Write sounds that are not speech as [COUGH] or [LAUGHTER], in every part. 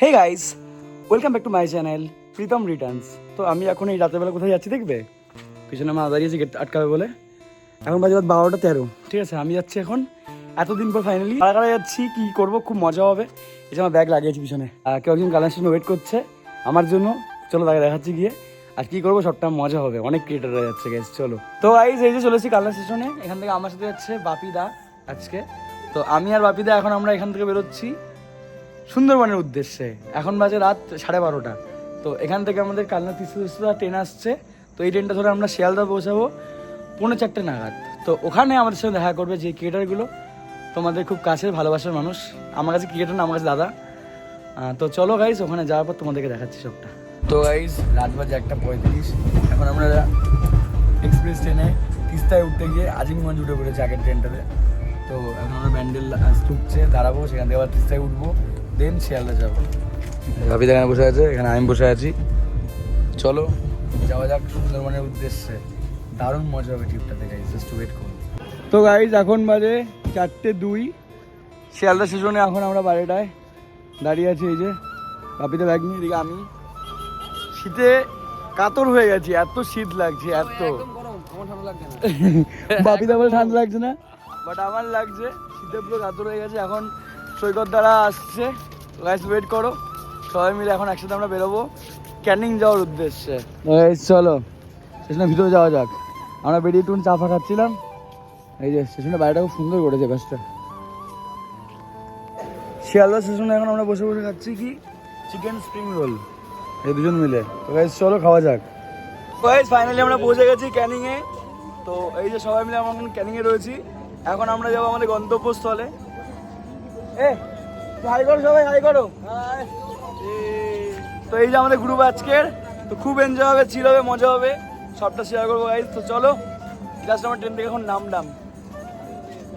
Hey guys welcome back to my channel Pritam returns তো আমি এখন এই বেলা কোথায় যাচ্ছি দেখবে? পিছনে মা দাঁড়িয়েছে গেট আটকাবে বলে। এখন বাজে বারোটা তেরো। ঠিক আছে, আমি যাচ্ছি এখন। এতদিন পর ফাইনালি কারা যাচ্ছি, কি করব, খুব মজা হবে। এই যে আমার ব্যাগ লাগিয়েছি পিছনে। কেউ একজন কালার স্টেশনে ওয়েট করছে। আমার জন্য। চলো তাকে দেখাচ্ছি গিয়ে। আর কি করব, সবটা মজা হবে। অনেক ক্রিয়েটাররা যাচ্ছে গেস চলো। তো গাইজ এই যে চলেছি কালার স্টেশনে। এখান থেকে আমার সাথে যাচ্ছে বাপিদা আজকে। তো আমি আর বাপিদা এখন আমরা এখান থেকে বেরোচ্ছি। সুন্দরবনের উদ্দেশ্যে। এখন বাজে রাত সাড়ে বারোটা। তো এখান থেকে আমাদের কালনা তিস্তা ট্রেন আসছে। তো এই ট্রেনটা ধরে আমরা শিয়ালদা পৌঁছাবো পৌনে চারটে নাগাদ। তো ওখানে আমাদের সঙ্গে দেখা করবে যে ক্রিকেটারগুলো তোমাদের খুব কাছের ভালোবাসার মানুষ। আমার কাছে ক্রিকেটার না, আমার কাছে দাদা। তো চলো গাইজ ওখানে যাওয়ার পর তোমাদেরকে দেখাচ্ছি সবটা। তো গাইজ রাত বাজে একটা পঁয়ত্রিশ। এখন আমরা এক্সপ্রেস ট্রেনে তিস্তায় উঠতে গিয়ে আজিমগঞ্জ উঠে পড়েছি আগের ট্রেনটাতে তো এখন আমরা ব্যান্ডেল ঢুকছে দাঁড়াবো, সেখান থেকে আবার তিস্তায় উঠবো। দেন শিয়ালদা যাব। ভাবি এখানে বসে আছে এখানে আমি বসে আছি। চলো। যাওয়া যাক সুন্দরবনের উদ্দেশ্যে। দারুণ মজা হবে ট্রিপটাতে গাইজ জাস্ট ওয়েট করুন। তো গাইজ এখন বাজে চারটে দুই। শিয়ালদা স্টেশনে এখন আমরা বাড়িটায় দাঁড়িয়ে আছি এই যে। বাপিতে ব্যাগ নিয়ে এদিকে আমি। শীতে কাতর হয়ে গেছি এত শীত লাগছে এত। বাপিদা বলে ঠান্ডা লাগছে না। [LAUGHS] বাট আমার লাগছে শীতে পুরো কাতর হয়ে গেছে এখন সৈকত দ্বারা আসছে। গাইস ওয়েট করো। সবাই মিলে এখন একসাথে আমরা বেরোবো। ক্যানিং যাওয়ার উদ্দেশ্যে। Guys, চলো। স্টেশনের ভিতরে যাওয়া যাক। আমরা বেরিয়ে একটু চা ফা খাচ্ছিলাম। এই যে স্টেশনের বাইরেটা খুব সুন্দর করেছে বাসটা শিয়ালদা স্টেশনে এখন আমরা বসে বসে খাচ্ছি কি? চিকেন স্প্রিং রোল এই দুজন মিলে। তো গাইস চলো খাওয়া যাক। গাইস ফাইনালি আমরা পৌঁছে গেছি ক্যানিং এ তো এই যে সবাই মিলে আমরা এখন ক্যানিং এ রয়েছি। এখন আমরা যাব আমাদের গন্তব্যস্থলে। হাই করো সবাই হাই করো। তো এই যে আমাদের গ্রুপ আজকের তো খুব এনজয় হবে চিল হবে মজা হবে। সবটা শেয়ার করব গাইস তো চলো জাস্ট আমার ট্রেন থেকে এখন নামলাম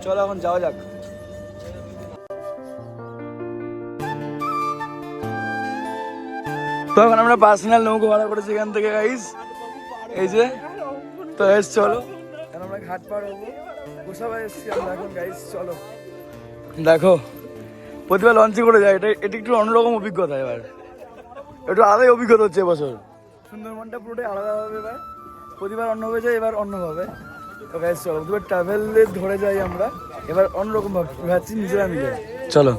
চলো এখন যাওয়া যাক। তো এখন আমরা পার্সোনাল নৌকো ভাড়া করেছি এখান থেকে গাইস এই যে তো গাইস চলো। এখন আমরা ঘাট পার হব। গোসাবা এসছি আমরা এখন গাইস চলো। দেখো প্রতিবার লঞ্চে করে যায় এটা এটা একটু অন্যরকম অভিজ্ঞতা এবার। একটু আলাদাই অভিজ্ঞতা হচ্ছে এবছর। সুন্দরবনটা পুরোটাই আলাদাভাবে এবার প্রতিবার অন্যভাবে যায় এবার অন্যভাবে চলো প্রতিবার ট্রাভেলে ধরে যাই আমরা। এবার অন্যরকম ভাব ভাবছি নিজেরা মিলে। চলো।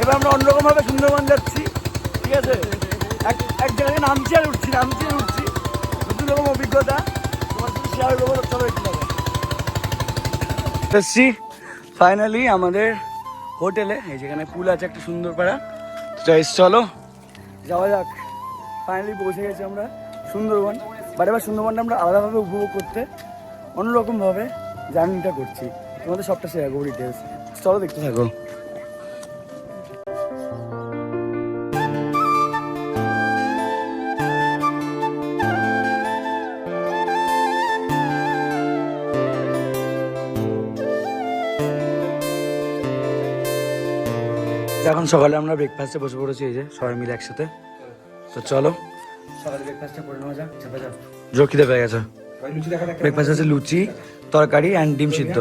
এবার আমরা অন্যরকম ভাবে সুন্দরবন যাচ্ছি। ঠিক আছে? এক এক জায়গায় নামছি আর উঠছি নামছি আর উঠছি। নতুন রকম অভিজ্ঞতা। তোমার সাথে শেয়ার করব দেখো এসছি ফাইনালি আমাদের হোটেলে, এই যেখানে পুল আছে, একটা সুন্দর পাড়া। চলো। যাওয়া যাক। ফাইনালি পৌঁছে গেছি আমরা সুন্দরবন। বাট এবার সুন্দরবনটা আমরা আলাদাভাবে উপভোগ করতে অন্যরকমভাবে জার্নিটা করছি। তোমাদের সবটা শেয়ার করব ডিটেলস চলো দেখতে থাকো। এখন সকালে আমরা ব্রেকফাস্টে বসে পড়েছি এই যে সবাই মিলে একসাথে। তো চলো। সকালে ব্রেকফাস্টে করে নেওয়া যাক চাপা যাক জোর খিদে পেয়ে গেছে। ব্রেকফাস্ট আছে লুচি তরকারি অ্যান্ড ডিম সিদ্ধ।